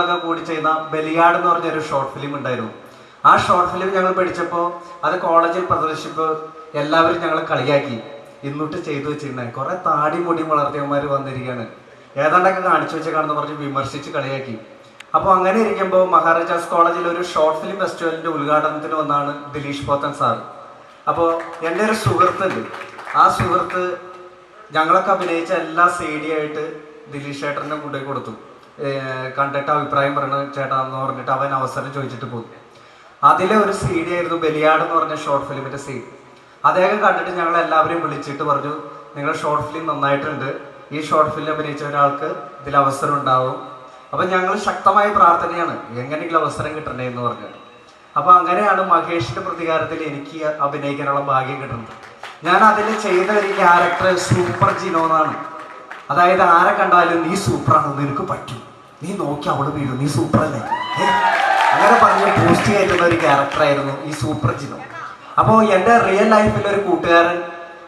സുഹൃത്തുക്കളൊക്കെ കൂടി ചെയ്യുന്ന ബലിയാട് എന്ന് പറഞ്ഞൊരു ഷോർട്ട് ഫിലിം ഉണ്ടായിരുന്നു. ആ ഷോർട്ട് ഫിലിം ഞങ്ങൾ പഠിച്ചപ്പോൾ അത് കോളേജിൽ പ്രദർശിച്ചപ്പോൾ എല്ലാവരും ഞങ്ങളെ കളിയാക്കി. ഇന്നിട്ട് ചെയ്തു വെച്ചിരുന്നത് കുറെ താടി മുടി വളർത്തിയവന്മാർ വന്നിരിക്കുകയാണ് ഏതാണ്ടൊക്കെ കാണിച്ചു വെച്ചേക്കാണെന്ന് പറഞ്ഞ് വിമർശിച്ച് കളിയാക്കി. അപ്പോൾ അങ്ങനെ ഇരിക്കുമ്പോൾ മഹാരാജാസ് കോളേജിൽ ഒരു ഷോർട്ട് ഫിലിം ഫെസ്റ്റിവലിന്റെ ഉദ്ഘാടനത്തിന് വന്നാണ് ദിലീഷ് പോത്തൻ സാർ അപ്പോൾ എന്റെ ഒരു സുഹൃത്തുണ്ട്. ആ സുഹൃത്ത് ഞങ്ങളൊക്കെ അഭിനയിച്ച എല്ലാ സി ഡി ആയിട്ട് ദിലീഷ് ചേട്ടന്റെ കൊണ്ടുപോയി കൊടുത്തു. കണ്ടിട്ട് അഭിപ്രായം പറയണ ചേട്ടാ എന്ന് പറഞ്ഞിട്ട് അവൻ അവസരം ചോദിച്ചിട്ട് പോയി. അതിലെ ഒരു സീനിയായിരുന്നു ആയിരുന്നു ബലിയാട് എന്ന് പറഞ്ഞ ഷോർട്ട് ഫിലിമിന്റെ സീൻ അദ്ദേഹം കണ്ടിട്ട് ഞങ്ങൾ എല്ലാവരെയും വിളിച്ചിട്ട് പറഞ്ഞു നിങ്ങൾ ഷോർട്ട് ഫിലിം നന്നായിട്ടുണ്ട്. ഈ ഷോർട്ട് ഫിലിം അഭിനയിച്ച ഒരാൾക്ക് ഇതിൽ അവസരം ഉണ്ടാവും. അപ്പൊ ഞങ്ങൾ ശക്തമായ പ്രാർത്ഥനയാണ് എങ്ങനെയെങ്കിലും അവസരം കിട്ടണേ എന്ന് പറഞ്ഞിട്ട്. അപ്പൊ അങ്ങനെയാണ് മഹേഷിന്റെ പ്രതികാരത്തിൽ എനിക്ക് അഭിനയിക്കാനുള്ള ഭാഗ്യം കിട്ടുന്നത്. ഞാൻ അതിൽ ചെയ്ത ഒരു ക്യാരക്ടർ സൂപ്പർ ജിനോ എന്നാണ് അതായത് ആരെ കണ്ടാലും നീ സൂപ്പറാണ് നിനക്ക് പറ്റും. നീ നോക്കി അവിടെ വീഴും. നീ ഏ? അങ്ങനെ പറഞ്ഞ് പോസ്റ്റ് കയറ്റുന്ന ഒരു ക്യാരക്ടറായിരുന്നു ഈ സൂപ്പർ ജിനോ. അപ്പോൾ എന്റെ റിയൽ ലൈഫിൽ ഒരു കൂട്ടുകാരൻ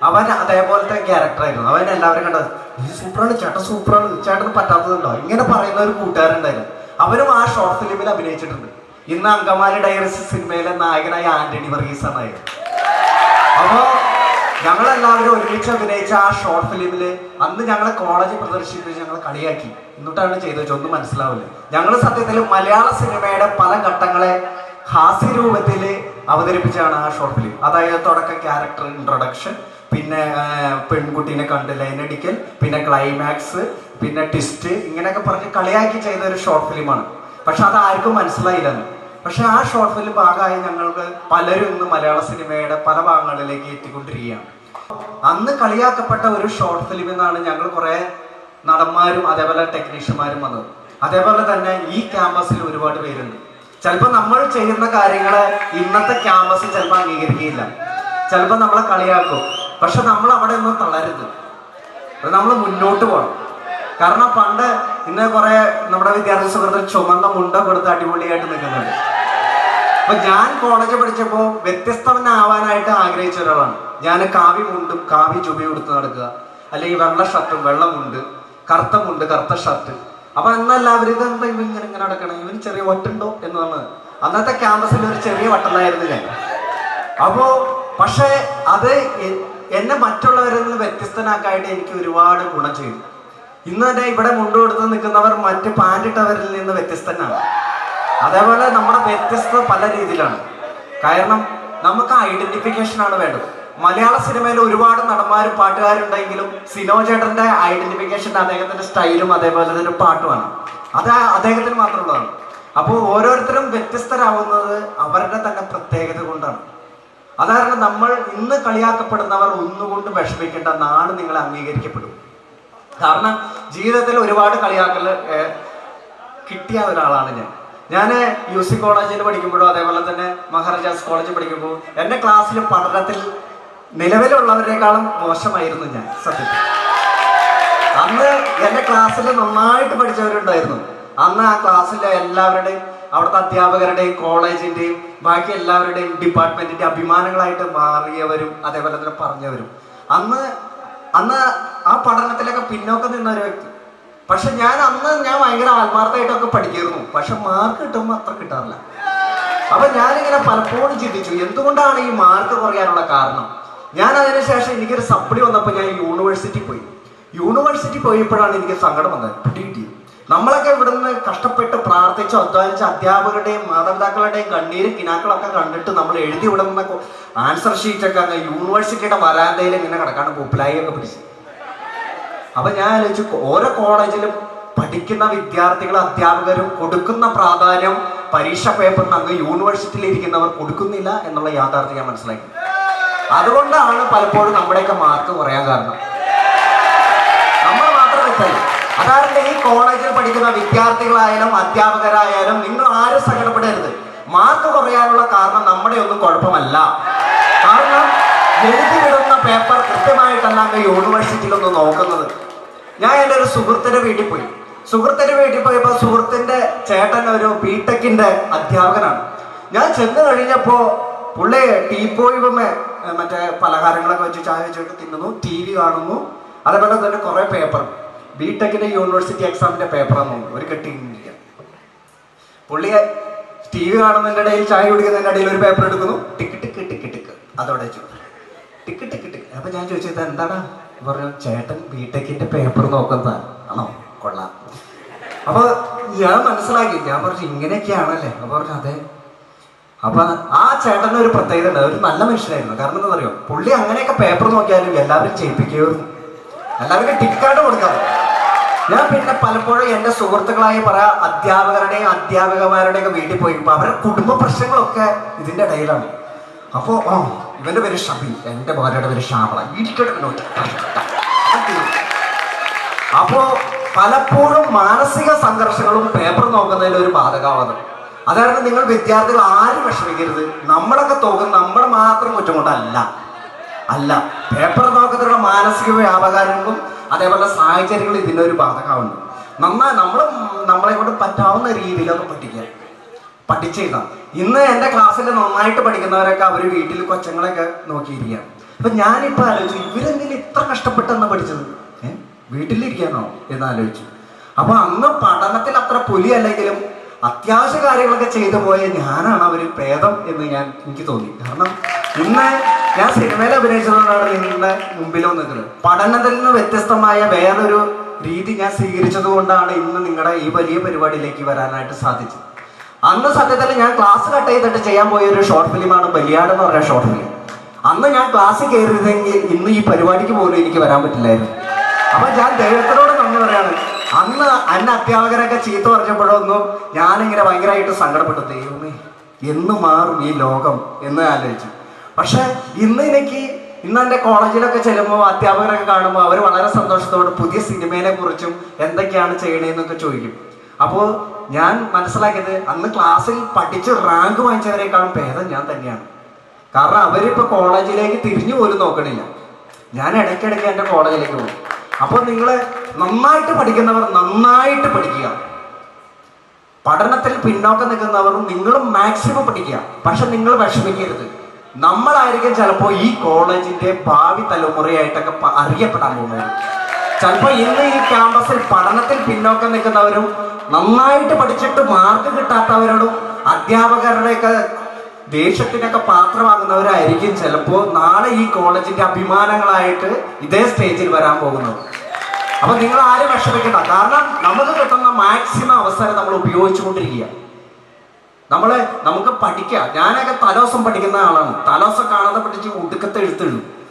അവൻ അതേപോലത്തെ ക്യാരക്ടറായിരുന്നു അവൻ എല്ലാവരും കണ്ടത് നീ സൂപ്പറാണ് ചേട്ടൻ സൂപ്പറാണ് ചേട്ടന് പറ്റാത്തതുണ്ടോ? ഇങ്ങനെ പറയുന്ന ഒരു കൂട്ടുകാരുണ്ടായിരുന്നു അവരും ആ ഷോർട്ട് ഫിലിമിൽ അഭിനയിച്ചിട്ടുണ്ട്. ഇന്ന് അങ്കമാലി ഡയറിസ് സിനിമയിലെ നായകനായ ആന്റണി വർഗീസ് എന്നായിരുന്നു അപ്പോ ഞങ്ങളെല്ലാവരും ഒരുമിച്ച് അഭിനയിച്ച ആ ഷോർട്ട് ഫിലിമിൽ അന്ന് ഞങ്ങളെ കോളേജ് പ്രദർശിപ്പിച്ച് ഞങ്ങൾ കളിയാക്കി. എന്നിട്ടാണ് ചെയ്തത് ഒന്നും മനസ്സിലാവില്ല. ഞങ്ങൾ സത്യത്തിൽ മലയാള സിനിമയുടെ പല ഘട്ടങ്ങളെ ഹാസ്യ രൂപത്തിൽ അവതരിപ്പിച്ചാണ് ആ ഷോർട്ട് ഫിലിം അതായത് തുടക്കം ക്യാരക്ടർ ഇൻട്രൊഡക്ഷൻ പിന്നെ പെൺകുട്ടീനെ കണ്ട് ലൈനടിക്കൽ പിന്നെ ക്ലൈമാക്സ് പിന്നെ ട്വിസ്റ്റ് ഇങ്ങനെയൊക്കെ പറഞ്ഞ് കളിയാക്കി ചെയ്ത ഒരു ഷോർട്ട് ഫിലിമാണ് പക്ഷെ അത് ആർക്കും മനസ്സിലായില്ലെന്ന്. പക്ഷെ ആ ഷോർട്ട് ഫിലിം ഭാഗമായി ഞങ്ങൾക്ക് പലരും ഇന്ന് മലയാള സിനിമയുടെ പല ഭാഗങ്ങളിലേക്ക് എത്തിക്കൊണ്ടിരിക്കുകയാണ്. അന്ന് കളിയാക്കപ്പെട്ട ഒരു ഷോർട്ട് ഫിലിം നിന്നാണ് ഞങ്ങൾ കുറെ നടന്മാരും അതേപോലെ ടെക്നീഷ്യന്മാരും വന്നത്. അതേപോലെ തന്നെ ഈ ക്യാമ്പസിൽ ഒരുപാട് പേരുണ്ട്. ചിലപ്പോൾ നമ്മൾ ചെയ്യുന്ന കാര്യങ്ങളെ ഇന്നത്തെ ക്യാമ്പസിൽ ചിലപ്പോൾ അംഗീകരിക്കുകയില്ല. ചിലപ്പോൾ നമ്മളെ കളിയാക്കും. പക്ഷെ നമ്മൾ അവിടെ ഒന്നും തളരുത് നമ്മൾ മുന്നോട്ട് പോകണം. കാരണം പണ്ട് ഇന്ന് കുറെ നമ്മുടെ വിദ്യാർത്ഥി സുഹൃത്തുക്കൾ ചുമന്ന മുണ്ട കൊടുത്ത് അടിപൊളിയായിട്ട് നിൽക്കുന്നുണ്ട്. അപ്പൊ ഞാൻ കോളേജ് പഠിച്ചപ്പോ വ്യത്യസ്തവനാവാനായിട്ട് ആഗ്രഹിച്ച ഒരാളാണ്. ഞാൻ കാവി മുണ്ടും കാവി ചുബി കൊടുത്ത് നടക്കുക. അല്ലെങ്കിൽ വെള്ള ഷർട്ടും വെള്ളമുണ്ട് കറുത്ത മുണ്ട് കറുത്ത ഷർട്ട് അപ്പൊ എന്നെല്ലാവരും ഇതെന്താ ഇവ ഇങ്ങനെ ഇങ്ങനെ നടക്കണം? ഇവന് ചെറിയ വട്ടുണ്ടോ എന്ന് പറഞ്ഞത് അന്നത്തെ ക്യാമ്പസിൽ ഒരു ചെറിയ വട്ടലായിരുന്നു ഞാൻ. അപ്പോ പക്ഷേ അത് എന്നെ മറ്റുള്ളവരിൽ നിന്ന് വ്യത്യസ്തനാക്കായിട്ട് എനിക്ക് ഒരുപാട് ഗുണം ചെയ്തു. ഇന്ന് തന്നെ ഇവിടെ മുണ്ട് കൊടുത്ത് നിൽക്കുന്നവർ മറ്റ് പാന്റിട്ടവരിൽ നിന്ന് വ്യത്യസ്തനാണ്. അതേപോലെ നമ്മുടെ വ്യത്യസ്തത പല രീതിയിലാണ്. കാരണം നമുക്ക് ഐഡന്റിഫിക്കേഷൻ ആണ് വേണ്ടത്. മലയാള സിനിമയിൽ ഒരുപാട് നടന്മാരും പാട്ടുകാരും ഉണ്ടെങ്കിലും സിനോ ചേട്ടന്റെ ഐഡന്റിഫിക്കേഷൻ അദ്ദേഹത്തിന്റെ സ്റ്റൈലും അതേപോലെ തന്നെ പാട്ടുമാണ്. അത് അദ്ദേഹത്തിന് മാത്രമുള്ളതാണ്. അപ്പോൾ ഓരോരുത്തരും വ്യത്യസ്തരാവുന്നത് അവരുടെ തന്നെ പ്രത്യേകത കൊണ്ടാണ്. അതായത് നമ്മൾ ഇന്ന് കളിയാക്കപ്പെടുന്നവർ ഒന്നുകൊണ്ട് വിഷമിക്കേണ്ട നാട് നിങ്ങൾ അംഗീകരിക്കപ്പെടും. കാരണം ജീവിതത്തിൽ ഒരുപാട് കളിയാക്കൽ കിട്ടിയ ഒരാളാണ് ഞാൻ. ഞാൻ യു സി കോളേജിൽ പഠിക്കുമ്പോഴും അതേപോലെ തന്നെ മഹാരാജാസ് കോളേജിൽ പഠിക്കുമ്പോൾ എന്റെ ക്ലാസ്സിൽ പഠനത്തിൽ നിലവിലുള്ളവരെക്കാളും മോശമായിരുന്നു ഞാൻ സത്യത്തിൽ അന്ന് എന്റെ ക്ലാസ്സിൽ നന്നായിട്ട് പഠിച്ചവരുണ്ടായിരുന്നു. അന്ന് ആ ക്ലാസ്സിലെ എല്ലാവരുടെയും അവിടുത്തെ അധ്യാപകരുടെയും കോളേജിന്റെയും ബാക്കി എല്ലാവരുടെയും ഡിപ്പാർട്ട്മെന്റിന്റെ അഭിമാനങ്ങളായിട്ട് മാറിയവരും അതേപോലെ തന്നെ പറഞ്ഞവരും. അന്ന് അന്ന് ആ പഠനത്തിലൊക്കെ പിന്നോക്കം നിന്ന ഒരു വ്യക്തി പക്ഷെ ഞാൻ അന്ന് ഞാൻ ഭയങ്കര ആത്മാർത്ഥമായിട്ടൊക്കെ പഠിക്കായിരുന്നു. പക്ഷെ മാർക്ക് കിട്ടുമ്പോൾ അത്ര കിട്ടാറില്ല. അപ്പൊ ഞാനിങ്ങനെ പലപ്പോഴും ചിന്തിച്ചു എന്തുകൊണ്ടാണ് ഈ മാർക്ക് കുറയാനുള്ള കാരണം? ഞാൻ അതിനുശേഷം എനിക്കൊരു സപ്ലി വന്നപ്പോൾ ഞാൻ യൂണിവേഴ്സിറ്റി പോയി. യൂണിവേഴ്സിറ്റി പോയപ്പോഴാണ് എനിക്ക് സങ്കടം വന്നത്. പിടി കിട്ടിയത് നമ്മളൊക്കെ ഇവിടുന്ന് കഷ്ടപ്പെട്ട് പ്രാർത്ഥിച്ച് അധ്വാനിച്ച അധ്യാപകരുടെയും മാതാപിതാക്കളുടെയും കണ്ണീര് കിനാക്കളൊക്കെ കണ്ടിട്ട് നമ്മൾ എഴുതി വിടുന്ന ആൻസർ ഷീറ്റൊക്കെ അങ്ങ് യൂണിവേഴ്സിറ്റിയുടെ വരാന്തയിൽ ഇങ്ങനെ കിടക്കാണ് പൂപ്പിലായി ഒക്കെ പിടിച്ച്. അപ്പൊ ഞാൻ ആലോചിച്ചു ഓരോ കോളേജിലും പഠിക്കുന്ന വിദ്യാർത്ഥികൾ അധ്യാപകരും കൊടുക്കുന്ന പ്രാധാന്യം പരീക്ഷ പേപ്പറിന് അങ്ങ് യൂണിവേഴ്സിറ്റിയിൽ ഇരിക്കുന്നവർ കൊടുക്കുന്നില്ല എന്നുള്ള യാഥാർത്ഥ്യം ഞാൻ മനസ്സിലാക്കി. അതുകൊണ്ടാണ് പലപ്പോഴും നമ്മുടെയൊക്കെ മാർക്ക് കുറയാൻ കാരണം. നമ്മൾ മാത്രം അതായത് ഈ കോളേജിൽ പഠിക്കുന്ന വിദ്യാർത്ഥികളായാലും അധ്യാപകരായാലും നിങ്ങൾ ആരും സങ്കടപ്പെടരുത്. മാർക്ക് കുറയാനുള്ള കാരണം നമ്മുടെ ഒന്നും കുഴപ്പമല്ല. കാരണം എഴുതി വിടുന്ന പേപ്പർ കൃത്യമായിട്ടല്ല അങ്ങ് യൂണിവേഴ്സിറ്റിയിലൊന്ന് നോക്കുന്നത്. ഞാൻ എന്റെ ഒരു സുഹൃത്തിന്റെ വീട്ടിൽ പോയി. സുഹൃത്തിന്റെ വീട്ടിൽ പോയപ്പോൾ സുഹൃത്തിന്റെ ചേട്ടൻ ഒരു ബി ടെക്കിന്റെ അധ്യാപകനാണ്. ഞാൻ ചെന്ന് കഴിഞ്ഞപ്പോൾ പുള്ളി ടീപ്പോയുമേ മറ്റേ പലഹാരങ്ങളൊക്കെ വെച്ച് ചായ വെച്ചിട്ട് തിന്നുന്നു ടി വി കാണുന്നു. അതേപോലെ തന്നെ കുറേ പേപ്പർ ബിടെക്കിന്റെ യൂണിവേഴ്സിറ്റി എക്സാമിന്റെ പേപ്പറാണെന്ന് തോന്നുന്നു. ഒരു കെട്ടി പുള്ളിയെ പുള്ളി ടി വി കാണുന്നതിന്റെ ഇടയിൽ ചായ കുടിക്കുന്നതിന്റെ ഇടയിൽ ഒരു പേപ്പർ എടുക്കുന്നു. Tick tick tick tick. അതോടെ വെച്ചു ടിക്ക് ടിക്ക് അപ്പൊ ഞാൻ ചോദിച്ചത് എന്താടാ? പറഞ്ഞു ചേട്ടൻ ബിടെക്കിന്റെ പേപ്പർ നോക്കുന്നതാ. ആണോ? കൊള്ളാം. അപ്പൊ ഞാൻ മനസ്സിലാക്കി. ഞാൻ പറഞ്ഞു ഇങ്ങനെയൊക്കെയാണല്ലേ? അപ്പൊ പറഞ്ഞു അതെ. അപ്പൊ ആ ചേട്ടന് ഒരു പ്രത്യേകത ഉണ്ട്. ഒരു നല്ല മനുഷ്യനായിരുന്നു. കാരണം എന്താ പറയുക പുള്ളി അങ്ങനെയൊക്കെ പേപ്പർ നോക്കിയാലും എല്ലാവരും ചെയ്യിപ്പിക്കുമായിരുന്നു. എല്ലാവർക്കും ടിക്കാട്ട് കൊടുക്കാം. ഞാൻ പിന്നെ പലപ്പോഴും എന്റെ സുഹൃത്തുക്കളായി പറയാ അധ്യാപകരുടെയും അധ്യാപകമാരുടെയും വീട്ടിൽ പോയി. അവരുടെ കുടുംബ പ്രശ്നങ്ങളൊക്കെ ഇതിന്റെ ഇടയിലാണ്. അപ്പോ ആ ഇവന്റെ പേര് ഷബി. എന്റെ ഭാര്യയുടെ പേര് ശ്യാമള. ഇരിക്കട്ടെ വിനോദ്. അപ്പോ പലപ്പോഴും മാനസിക സംഘർഷങ്ങളും പേപ്പർ നോക്കുന്നതിൽ ഒരു ബാധകമാണ് അതായത് നിങ്ങൾ വിദ്യാർത്ഥികൾ ആരും വിഷമിക്കരുത്. നമ്മളൊക്കെ തോന്നുന്നത് നമ്മുടെ മാത്രം കുറ്റം അല്ല പേപ്പർ നോക്കത്തിലുള്ള മാനസിക വ്യാപകാരങ്ങളും അതേപോലെ സാഹചര്യങ്ങൾ ഇതിന്റെ ഒരു ബാധകമാണ് നന്നായി നമ്മൾ നമ്മളെ കൊണ്ട് പറ്റാവുന്ന രീതിയിലൊക്കെ പഠിക്കുക. പഠിച്ചേക്കാം ഇന്ന് എന്റെ ക്ലാസ്സിൽ നന്നായിട്ട് പഠിക്കുന്നവരൊക്കെ അവർ വീട്ടിൽ കൊച്ചങ്ങളെയൊക്കെ നോക്കിയിരിക്കുകയാണ്. അപ്പൊ ഞാനിപ്പോ ആലോചിച്ചു ഇവരെന്തിനും ഇത്ര കഷ്ടപ്പെട്ടെന്ന് പഠിച്ചത്? ഏഹ് വീട്ടിലിരിക്കാനോ? എന്ന് ആലോചിച്ചു. അപ്പൊ അന്ന് പഠനത്തിൽ അത്ര പുലി അല്ലെങ്കിലും അത്യാവശ്യ കാര്യങ്ങളൊക്കെ ചെയ്തു പോയ ഞാനാണ് അവർ ഭേദം എന്ന് ഞാൻ എനിക്ക് തോന്നി. കാരണം ഇന്ന് ഞാൻ സിനിമയിൽ അഭിനയിച്ചതുകൊണ്ടാണ് നിങ്ങളുടെ മുമ്പിൽ നിൽക്കുന്നത് പഠനത്തിൽ നിന്ന് വ്യത്യസ്തമായ വേറൊരു രീതി ഞാൻ സ്വീകരിച്ചത് കൊണ്ടാണ് ഇന്ന് നിങ്ങളുടെ ഈ വലിയ പരിപാടിയിലേക്ക് വരാനായിട്ട് സാധിച്ചത്. അന്ന് സത്യത്തിൽ ഞാൻ ക്ലാസ് കട്ട് ചെയ്തിട്ട് ചെയ്യാൻ പോയ ഒരു ഷോർട്ട് ഫിലിമാണ് ബലിയാട് എന്ന് പറഞ്ഞ ഷോർട്ട് ഫിലിം അന്ന് ഞാൻ ക്ലാസ്സിൽ കയറിയതെങ്കിൽ ഇന്ന് ഈ പരിപാടിക്ക് പോലും എനിക്ക് വരാൻ പറ്റില്ലായിരുന്നു. അപ്പൊ ഞാൻ ദൈവത്തിനോട് നന്ദി പറയാണ്. അന്ന് അന്ന അധ്യാപകരൊക്കെ ചീത്ത പറഞ്ഞപ്പോഴൊന്നും ഞാനിങ്ങനെ ഭയങ്കരമായിട്ട് സങ്കടപ്പെട്ടു. ദൈവമേ എന്ന് മാറും ഈ ലോകം എന്ന് ആലോചിച്ചു. പക്ഷെ ഇന്ന് എനിക്ക് ഇന്ന് എന്റെ കോളേജിലൊക്കെ ചെല്ലുമ്പോൾ അധ്യാപകരൊക്കെ കാണുമ്പോൾ അവർ വളരെ സന്തോഷത്തോടെ പുതിയ സിനിമയെ കുറിച്ചും എന്തൊക്കെയാണ് ചെയ്യണേന്നൊക്കെ ചോദിക്കും. അപ്പോൾ ഞാൻ മനസ്സിലാക്കിയത് അന്ന് ക്ലാസ്സിൽ പഠിച്ച് റാങ്ക് വാങ്ങിച്ചവരെക്കാളും ഭേദം ഞാൻ തന്നെയാണ്. കാരണം അവരിപ്പോൾ കോളേജിലേക്ക് തിരിഞ്ഞു പോലും നോക്കണില്ല. ഞാൻ ഇടയ്ക്കിടയ്ക്ക് എന്റെ കോളേജിലേക്ക് പോകും. അപ്പോൾ നിങ്ങൾ നന്നായിട്ട് പഠിക്കുന്നവർ നന്നായിട്ട് പഠിക്കുക. പഠനത്തിൽ പിന്നോക്കം നിൽക്കുന്നവർ നിങ്ങളും മാക്സിമം പഠിക്കുക. പക്ഷെ നിങ്ങൾ വിഷമിക്കരുത്. നമ്മളായിരിക്കും ചിലപ്പോൾ ഈ കോളേജിന്റെ ഭാവി തലമുറയായിട്ടൊക്കെ അറിയപ്പെടാൻ പോകുന്നത് ചിലപ്പോൾ ഇന്ന് ഈ ക്യാമ്പസിൽ പഠനത്തിൽ പിന്നോക്കം നിൽക്കുന്നവരും നന്നായിട്ട് പഠിച്ചിട്ട് മാർക്ക് കിട്ടാത്തവരോടും അധ്യാപകരുടെയൊക്കെ ദേഷ്യത്തിനൊക്കെ പാത്രമാകുന്നവരായിരിക്കും ചിലപ്പോൾ നാളെ ഈ കോളേജിന്റെ അഭിമാനങ്ങളായിട്ട് ഇതേ സ്റ്റേജിൽ വരാൻ പോകുന്നത്. അപ്പൊ നിങ്ങൾ ആരും വിഷമിക്കണ്ട. കാരണം നമുക്ക് കിട്ടുന്ന മാക്സിമം അവസരം നമ്മൾ ഉപയോഗിച്ചുകൊണ്ടിരിക്കുക. നമ്മൾ നമുക്ക് പഠിക്കാം. ഞാനൊക്കെ തലോസം പഠിക്കുന്ന ആളാണ്. തലോസം കാണാതെ പഠിച്ച് ഒടുക്കത്തെ എഴുത്തുള്ളൂ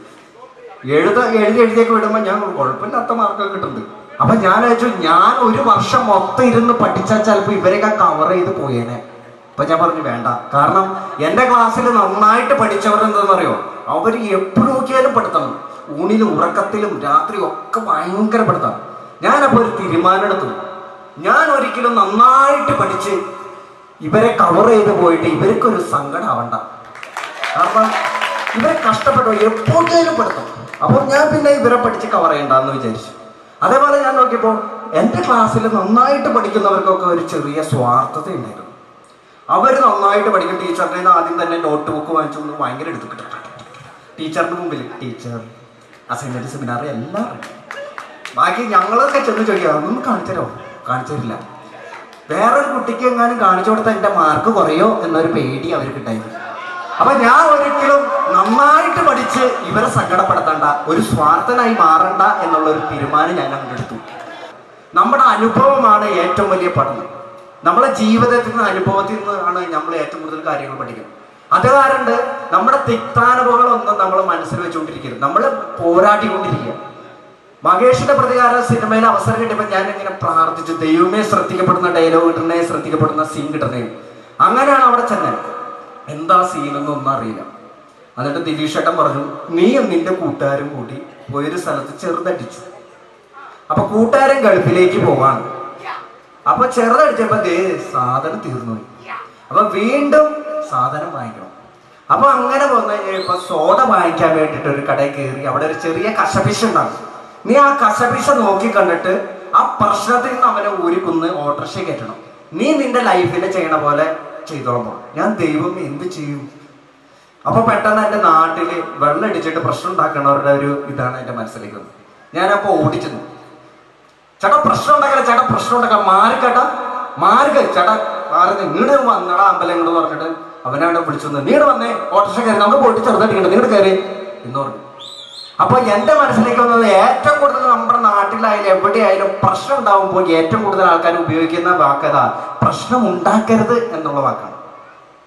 എഴുത എഴുതി എഴുതിയൊക്കെ വിടുമ്പോൾ ഞാൻ കുഴപ്പമില്ലാത്ത മാർക്കൊക്കെ കിട്ടുന്നുണ്ട്. അപ്പൊ ഞാൻ വെച്ചു ഞാൻ ഒരു വർഷം മൊത്തം ഇരുന്ന് പഠിച്ചാൽ ചിലപ്പോൾ ഇവരെയൊക്കെ കവർ ചെയ്ത് പോയേനെ. അപ്പൊ ഞാൻ പറഞ്ഞു വേണ്ട. കാരണം എന്റെ ക്ലാസ്സിൽ നന്നായിട്ട് പഠിച്ചവർ എന്താണെന്ന് അറിയോ? അവർ എപ്പോഴും നോക്കിയാലും പഠിത്തണം ഊണിലും ഉറക്കത്തിലും രാത്രി ഒക്കെ ഭയങ്കര പഠിത്തം. ഞാനപ്പോൾ ഒരു തീരുമാനം എടുത്തു. ഞാൻ ഒരിക്കലും നന്നായിട്ട് പഠിച്ച് ഇവരെ കവർ ചെയ്ത് പോയിട്ട് ഇവർക്കൊരു സങ്കടം ആവണ്ട. കാരണം ഇവരെ കഷ്ടപ്പെട്ടു എപ്പോഴും പെടുത്തും അപ്പോൾ ഞാൻ പിന്നെ ഇവരെ പഠിച്ച് കവർ ചെയ്യണ്ടെന്ന് വിചാരിച്ചു. അതേപോലെ ഞാൻ നോക്കിയപ്പോൾ എന്റെ ക്ലാസ്സിൽ നന്നായിട്ട് പഠിക്കുന്നവർക്കൊക്കെ ഒരു ചെറിയ സ്വാർത്ഥത ഉണ്ടായിരുന്നു. അവർ നന്നായിട്ട് പഠിക്കും. ടീച്ചറിന്റെ നിന്ന് ആദ്യം തന്നെ നോട്ട് ബുക്ക് വാങ്ങിച്ചു കൊണ്ട് ഭയങ്കര എടുത്തു കിട്ടും ടീച്ചറിന് മുമ്പിൽ ടീച്ചർ അസൈൻമെന്റ് സെമിനാർ എല്ലാം. ബാക്കി ഞങ്ങളൊക്കെ ചെന്ന് ചോദിക്കുക അതൊന്നും കാണിച്ചു തരോ? വേറൊരു കുട്ടിക്ക് എങ്ങാനും കാണിച്ചു കൊടുത്താൽ എന്റെ മാർക്ക് കുറയോ എന്നൊരു പേടി അവർക്ക് ഉണ്ടായിരുന്നു. അപ്പൊ ഞാൻ ഒരിക്കലും നന്നായിട്ട് പഠിച്ച് ഇവരെ സങ്കടപ്പെടുത്തണ്ട ഒരു സ്വാർത്ഥനായി മാറണ്ട എന്നുള്ള ഒരു തീരുമാനം ഞാൻ അങ്ങെടുത്തു നമ്മുടെ അനുഭവമാണ് ഏറ്റവും വലിയ പഠനം. നമ്മളെ ജീവിതത്തിൽ നിന്ന് അനുഭവത്തിൽ നിന്നാണ് നമ്മൾ ഏറ്റവും കൂടുതൽ കാര്യങ്ങൾ പഠിക്കുന്നത്. അത് കാരണം നമ്മുടെ തിക്താനുഭവങ്ങളൊന്നും നമ്മൾ മനസ്സിൽ വെച്ചുകൊണ്ടിരിക്കരുത്. നമ്മൾ പോരാടിക്കൊണ്ടിരിക്കുക. മഹേഷിന്റെ പ്രതികാര സിനിമയിൽ അവസരം കിട്ടിയപ്പോൾ ഞാൻ ഇങ്ങനെ പ്രാർത്ഥിച്ചു ദൈവമേ ശ്രദ്ധിക്കപ്പെടുന്ന ഡയലോഗ് കിട്ടണേ ശ്രദ്ധിക്കപ്പെടുന്ന സീൻ കിട്ടണേ അങ്ങനെയാണ് അവിടെ ചെന്നത്. എന്താ സീൻ എന്നൊന്നും അറിയില്ല. എന്നിട്ട് ദിലീഷ് ഏട്ടൻ പറഞ്ഞു നീയും നിന്റെ കൂട്ടുകാരും കൂടി പോയൊരു സ്ഥലത്ത് ചെറുതടിച്ചു. അപ്പൊ കൂട്ടുകാരൻ ഗൾഫിലേക്ക് പോവാണ്. അപ്പൊ ചെറുതടിച്ചപ്പോ ദേ സാധനം തീർന്നു അപ്പൊ വീണ്ടും സാധനം വാങ്ങിക്കണം. അപ്പൊ അങ്ങനെ വന്നു കഴിഞ്ഞപ്പോ സോഡ വാങ്ങിക്കാൻ വേണ്ടിട്ട് ഒരു കടയിൽ കയറി അവിടെ ഒരു ചെറിയ കശപിശ ഉണ്ടാകും. നീ ആ കശപിശ നോക്കി കണ്ടിട്ട് ആ പ്രശ്നത്തിൽ നിന്ന് അവനെ ഊരിക്കുന്ന് ഓട്ടർഷ കയറ്റണം. നീ നിന്റെ ലൈഫിൽ ചെയ്യണ പോലെ ചെയ്തോളാം ഞാൻ ദൈവം എന്ത് ചെയ്യും? അപ്പൊ പെട്ടെന്ന് എന്റെ നാട്ടിൽ വെള്ളം അടിച്ചിട്ട് പ്രശ്നം ഉണ്ടാക്കണവരുടെ ഒരു ഇതാണ് എന്റെ മനസ്സിലേക്ക് വന്നത്. ഞാനപ്പോ ഓടിച്ചെന്നു. ചേട്ടാ പ്രശ്നം ഉണ്ടാക്കല ചേട്ടാ പ്രശ്നം ഉണ്ടാക്കാം മാറിക്കട്ട. മാറുക. ചേട്ടാ മാറി നീട് വന്നടാ അമ്പലങ്ങൾ പറഞ്ഞിട്ട്. അവനവിടെ വിളിച്ചു നീട് വന്നേ. ഓട്ടോറിക്ഷ കയറി. നമ്മൾ പോയിട്ട് ചെറുതായിട്ട് നീട് കയറി. എന്ന് പറഞ്ഞു. അപ്പൊ എന്റെ മനസ്സിലേക്ക് വന്നത് ഏറ്റവും കൂടുതൽ നമ്മുടെ നാട്ടിലായാലും എവിടെയായാലും പ്രശ്നം ഉണ്ടാവുമ്പോൾ ഏറ്റവും കൂടുതൽ ആൾക്കാർ ഉപയോഗിക്കുന്ന വാക്കതാ പ്രശ്നം ഉണ്ടാക്കരുത് എന്നുള്ള വാക്കാണ്.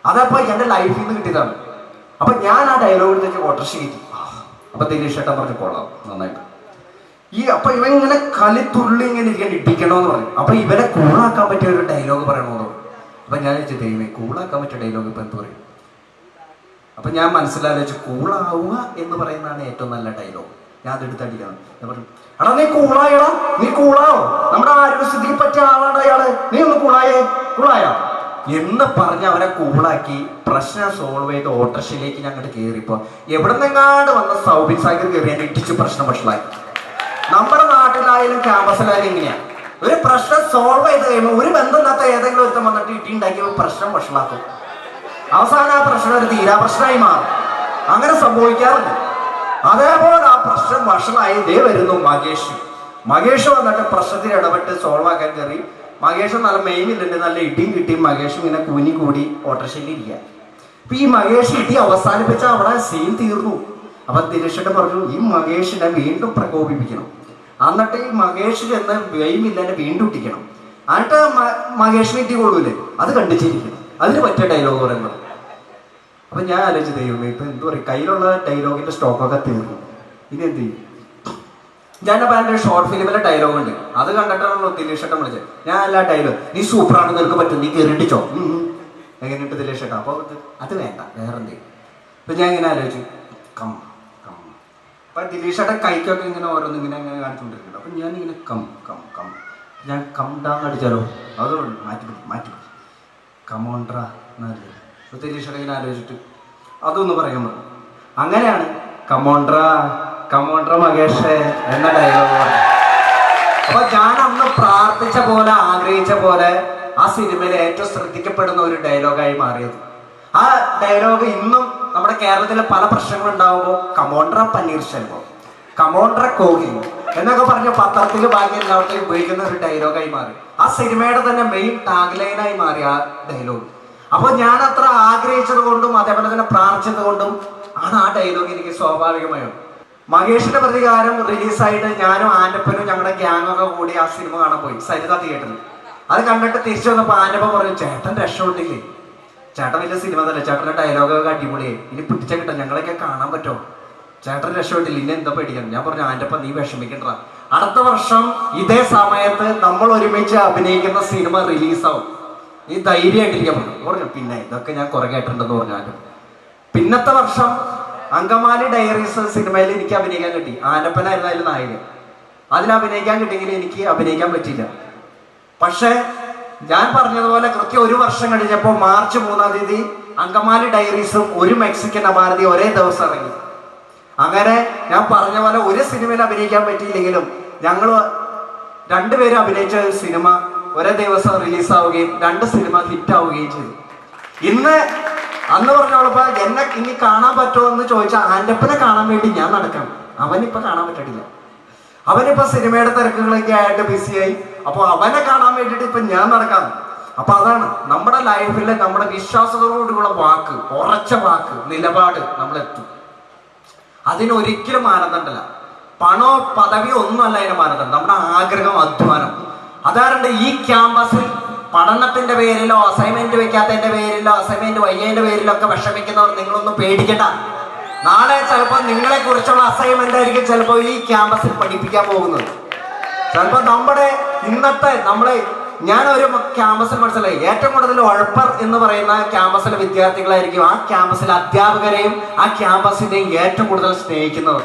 അതപ്പോ എന്റെ ലൈഫിൽ നിന്ന് കിട്ടിയതാണ്. അപ്പൊ ഞാൻ ആ ഡയലോഗിലേക്ക് എടുത്തേക്ക് ചെയ്തു അപ്പൊ ദിലീഷ് ഏട്ടൻ പറഞ്ഞു കൊള്ളാം. നന്നായിട്ട്. ഈ അപ്പൊ ഇവൻ കളി തുള്ളി ഇങ്ങനെ ഇരിക്കാൻ ഇടിക്കണമെന്ന് പറഞ്ഞു. അപ്പൊ ഇവനെ കൂളാക്കാൻ പറ്റിയ ഒരു ഡയലോഗ് പറയണമെന്ന് അപ്പൊ ഞാൻ ചോദിച്ചു ദൈവമേ കൂളാക്കാൻ പറ്റിയ ഡയലോഗ് ഇപ്പൊ എന്ത് പറയും? അപ്പൊ ഞാൻ മനസ്സിലാലോചിച്ചു കൂളാവുക എന്ന് പറയുന്നതാണ് ഏറ്റവും നല്ല ഡയലോഗ് ഞാൻ അതെടുത്ത് അടിക്കണം. എടാ നീ കൂളായടാ നീ കൂളാവോ നമ്മുടെ ആരോഗ്യസ്ഥിതിക്ക് പറ്റിയ ആളാണ് അയാൾ. നീ ഒന്ന് കൂളായേ കൂളായോ എന്ന് പറഞ്ഞ് അവരെ കൂളാക്കി പ്രശ്നം സോൾവ് ചെയ്ത് ഓട്ടർഷയിലേക്ക് ഞാൻ അങ്ങോട്ട് കയറിയപ്പോ എവിടെ നിന്നെങ്ങാണ്ട് വന്ന സൗബിൻ സാഗർ കയറി ഞാൻ ഇട്ടിച്ച് പ്രശ്നം വഷളാക്കി നമ്മുടെ നാട്ടിലായാലും ക്യാമ്പസിലായാലും ഇങ്ങനെയാ ഒരു പ്രശ്നം സോൾവ് ചെയ്ത് കഴിയുമ്പോൾ ഒരു ബന്ധമില്ലാത്ത ഏതെങ്കിലും ഒരുത്തം വന്നിട്ട് ഇട്ടി ഉണ്ടാക്കി പ്രശ്നം വഷളാക്കും. അവസാനം ആ പ്രശ്നം ഒരു തീരാ പ്രശ്നമായി മാറും. അങ്ങനെ സംഭവിക്കാറുണ്ട്. അതേപോലെ ആ പ്രശ്നം വഷളായി ദേ വരുന്നു മകേഷ് മകേഷ് വന്നിട്ട് പ്രശ്നത്തിൽ ഇടപെട്ട് സോൾവ് ആക്കാൻ കയറി മകേഷ് നല്ല മെയിനിലുണ്ട് നല്ല ഇടിയും കിട്ടിയും മകേഷ് ഇങ്ങനെ കുനി കൂടി ഓട്ടോറിക്ഷയിൽ ഇരിക്കുക അപ്പൊ ഈ മകേഷ് ഇടി അവസാനിപ്പിച്ച അവിടെ സീൻ തീർന്നു. അപ്പൊ ദിനേശേട്ടൻ പറഞ്ഞു ഈ മകേഷിനെ വീണ്ടും പ്രകോപിപ്പിക്കണം. എന്നിട്ട് ഈ മകേഷ് ചെന്ന് വെയിമില്ലെന്നെ വീണ്ടും ഇട്ടിക്കണം. എന്നിട്ട് മ- ഇട്ടി കൊള്ളൂല്ലേ അത് കണ്ടിച്ചിരിക്കണം അതിന് പറ്റിയ ഡയലോഗ് പറയുന്നത്. അപ്പൊ ഞാൻ ആലോചിച്ചു ദൈവമേ ഇപ്പൊ എന്തു പറയും? കയ്യിലുള്ള ഡയലോഗിന്റെ സ്റ്റോക്കൊക്കെ തീർന്നു. ഇനി എന്ത് ചെയ്യും? ഞാനപ്പോ പറഞ്ഞ ഷോർട്ട് ഫിലിമിലെ ഡയലോഗ് ഉണ്ട്. അത് കണ്ടിട്ടാണല്ലോ ദിലീഷട്ടം വിളിച്ചത്. ഞാൻ എല്ലാ ഡയലോഗ് നീ സൂപ്പറാണ് നിനക്ക് പറ്റും. നീ കയറിണ്ടിച്ചോ എങ്ങനെയുണ്ട് ദിലീഷേട്ടാ അപ്പൊ അപ്പോൾ അത് വേണ്ട. വേറെ എന്ത്? അപ്പൊ ഞാൻ ഇങ്ങനെ ആലോചിച്ചു. Come come. അപ്പൊ ദിലീഷേട്ടൻ കൈക്കൊക്കെ ഇങ്ങനെ ഓരോന്ന് ഇങ്ങനെ അങ്ങനെ കാണിച്ചുകൊണ്ടിരിക്കുന്നുണ്ട് അപ്പൊ ഞാൻ ഇങ്ങനെ കം കം കം. ഞാൻ കം ഡാങ് അടിച്ചാലോ? അതുകൊണ്ട് മാറ്റി മാറ്റി. കമോണ്ട്ര എന്നല്ലേ അപ്പൊ ദിലീഷേട്ടൻ ഇങ്ങനെ ആലോചിച്ചിട്ട് അതൊന്ന് പറയാൻ പറഞ്ഞു. അങ്ങനെയാണ് കമോണ്ട്ര കമോണ്ട്ര മകേഷ് എന്ന ഡയലോഗാണ് അപ്പൊ ഞാൻ അന്ന് പ്രാർത്ഥിച്ച പോലെ ആഗ്രഹിച്ച പോലെ ആ സിനിമയിൽ ഏറ്റവും ശ്രദ്ധിക്കപ്പെടുന്ന ഒരു ഡയലോഗായി മാറിയത്. ആ ഡയലോഗ് ഇന്നും നമ്മുടെ കേരളത്തിലെ പല പ്രശ്നങ്ങൾ ഉണ്ടാവുമ്പോൾ കമോണ്ടർ പനീർ സെൽവം കമോണ്ട്ര കോഹ്ലി എന്നൊക്കെ പറഞ്ഞ പത്രത്തിൽ ബാക്കി എല്ലാവർക്കും ഉപയോഗിക്കുന്ന ഒരു ഡയലോഗായി മാറി. ആ സിനിമയുടെ തന്നെ മെയിൻ ടാഗ്ലൈനായി മാറി ആ ഡയലോഗ് അപ്പൊ ഞാൻ അത്ര ആഗ്രഹിച്ചത് കൊണ്ടും അതേപോലെ തന്നെ പ്രാർത്ഥിച്ചത് കൊണ്ടും ആണ് ആ ഡയലോഗ് എനിക്ക് സ്വാഭാവികമായും. മഹേഷിന്റെ പ്രതികാരം റിലീസായിട്ട് ഞാനും ആന്റപ്പനും ഞങ്ങളുടെ ഗ്യാങ്ങൊക്കെ കൂടി ആ സിനിമ കാണാൻ പോയി. സരിത തിയേറ്ററിൽ അത് കണ്ടിട്ട് തിരിച്ചു വന്നപ്പോ ആൻഡപ്പ പറഞ്ഞു ചേട്ടൻ രക്ഷപ്പെട്ടില്ലേ? ചേട്ടൻ വലിയ സിനിമ തന്നെ ചേട്ടന്റെ ഡയലോഗൊക്കെ അടിപൊളിയായി. ഇനി പിടിച്ച കിട്ടാം. ഞങ്ങളൊക്കെ കാണാൻ പറ്റുമോ? ചേട്ടൻ രക്ഷപ്പെട്ടില്ല? ഇന്നെ എന്താ പേടിക്കണം? ഞാൻ പറഞ്ഞു ആൻഡപ്പ നീ വിഷമിക്കണ്ട. അടുത്ത വർഷം ഇതേ സമയത്ത് നമ്മൾ ഒരുമിച്ച് അഭിനയിക്കുന്ന സിനിമ റിലീസാവും നീ ധൈര്യമായിട്ടിരിക്കാൻ പറഞ്ഞു പറഞ്ഞു പിന്നെ ഇതൊക്കെ ഞാൻ കുറെ കേട്ടിട്ടുണ്ടെന്ന് പറഞ്ഞാലും പിന്നത്തെ വർഷം അങ്കമാലി ഡയറീസ് സിനിമയിൽ എനിക്ക് അഭിനയിക്കാൻ കിട്ടി. ആനപ്പനായിരുന്നു അതിൽ നായകൻ. അതിൽ അഭിനയിക്കാൻ കിട്ടിയെങ്കിൽ എനിക്ക് അഭിനയിക്കാൻ പറ്റില്ല പക്ഷേ ഞാൻ പറഞ്ഞതുപോലെ കൃത്യം ഒരു വർഷം കഴിഞ്ഞപ്പോൾ മാർച്ച് മൂന്നാം തീയതി അങ്കമാലി ഡയറീസും ഒരു മെക്സിക്കൻ അമാരതി ഒരേ ദിവസം ഇറങ്ങി. അങ്ങനെ ഞാൻ പറഞ്ഞ പോലെ ഒരു സിനിമയിൽ അഭിനയിക്കാൻ പറ്റിയില്ലെങ്കിലും ഞങ്ങൾ രണ്ടുപേരും അഭിനയിച്ച സിനിമ ഒരേ ദിവസം റിലീസാവുകയും രണ്ട് സിനിമ ഹിറ്റ് ആവുകയും ചെയ്തു. ഇന്ന് അന്ന് പറഞ്ഞോളപ്പോ എന്നെ ഇനി കാണാൻ പറ്റുമോ എന്ന് ചോദിച്ചാൽ ആന്റപ്പനെ കാണാൻ വേണ്ടി ഞാൻ നടക്കണം. അവനിപ്പൊ കാണാൻ പറ്റില്ല. അവനിപ്പോ സിനിമയുടെ തിരക്കുകളൊക്കെ ആയിട്ട് ബിസിയായി. അപ്പൊ അവനെ കാണാൻ വേണ്ടിയിട്ട് ഇപ്പൊ ഞാൻ നടക്കാം അപ്പൊ അതാണ് നമ്മുടെ ലൈഫിലെ നമ്മുടെ വിശ്വാസത്തോടുകൂടെ വാക്ക് ഉറച്ച വാക്ക് നിലപാട് നമ്മൾ എത്തും അതിനൊരിക്കലും മാനദണ്ഡമല്ല പണോ പദവിയോ ഒന്നുമല്ല അതിന് മാനദണ്ഡം. നമ്മുടെ ആഗ്രഹം അധ്വാനം. അതാരണ്ട് ഈ ക്യാമ്പസിൽ പഠനത്തിന്റെ പേരിലോ അസൈൻമെന്റ് വെക്കാത്തതിന്റെ പേരിലോ അസൈൻമെന്റ് വയ്യതിന്റെ പേരിലോ ഒക്കെ വിഷമിക്കുന്നവർ നിങ്ങളൊന്നും പേടിക്കണ്ട. നാളെ ചിലപ്പോൾ നിങ്ങളെ കുറിച്ചുള്ള അസൈൻമെന്റ് ആയിരിക്കും ചിലപ്പോൾ ഈ ക്യാമ്പസിൽ പഠിപ്പിക്കാൻ പോകുന്നത്. ചിലപ്പോൾ നമ്മുടെ ഇന്നത്തെ നമ്മളെ ഒരു ക്യാമ്പസിൽ മനസ്സിലായി ഏറ്റവും കൂടുതൽ ഉഴപ്പർ എന്ന് പറയുന്ന ക്യാമ്പസിലെ വിദ്യാർത്ഥികളായിരിക്കും ആ ക്യാമ്പസിലെ അധ്യാപകരെയും ആ ക്യാമ്പസിനെയും ഏറ്റവും കൂടുതൽ സ്നേഹിക്കുന്നവർ.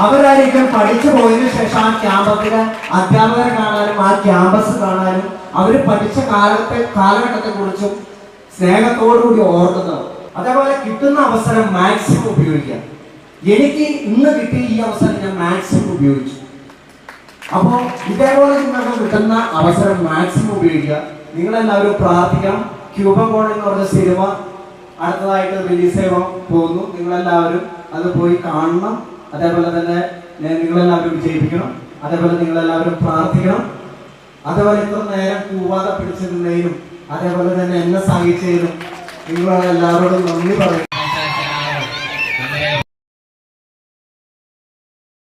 അവരായിരിക്കും പഠിച്ചു പോയതിനു ശേഷം ആ ക്യാമ്പസിലെ അധ്യാപകരെ കാണാനും ആ ക്യാമ്പസ് കാണാനും അവർ പഠിച്ച കാലത്തെ കാലഘട്ടത്തെ കുറിച്ചും സ്നേഹത്തോടുകൂടി ഓർക്കുന്നു അതേപോലെ കിട്ടുന്ന അവസരം മാക്സിമം ഉപയോഗിക്കാം. എനിക്ക് ഇന്ന് കിട്ടിയ ഈ അവസരം ഞാൻ മാക്സിമം ഉപയോഗിച്ചു. അപ്പോൾ ഇതേപോലെ നിങ്ങൾക്ക് കിട്ടുന്ന അവസരം മാക്സിമം ഉപയോഗിക്കുക. നിങ്ങളെല്ലാവരും പ്രാർത്ഥിക്കണം ക്യൂബകോൺ എന്ന് പറഞ്ഞ സിനിമ അടുത്തതായിട്ട് റിലീസ് ചെയ്യാൻ പോകുന്നു. നിങ്ങളെല്ലാവരും അത് പോയി കാണണം. അതേപോലെ തന്നെ നിങ്ങളെല്ലാവരും വിജയിപ്പിക്കണം. അതേപോലെ നിങ്ങളെല്ലാവരും പ്രാർത്ഥിക്കണം. അതേപോലെ ഇത്ര നേരം കൂവാതെ പിടിച്ചിരുന്നതിനും അതേപോലെ തന്നെ എന്നെ സഹായിച്ചതിനും നിങ്ങളെല്ലാവരോടും നന്ദി പറയും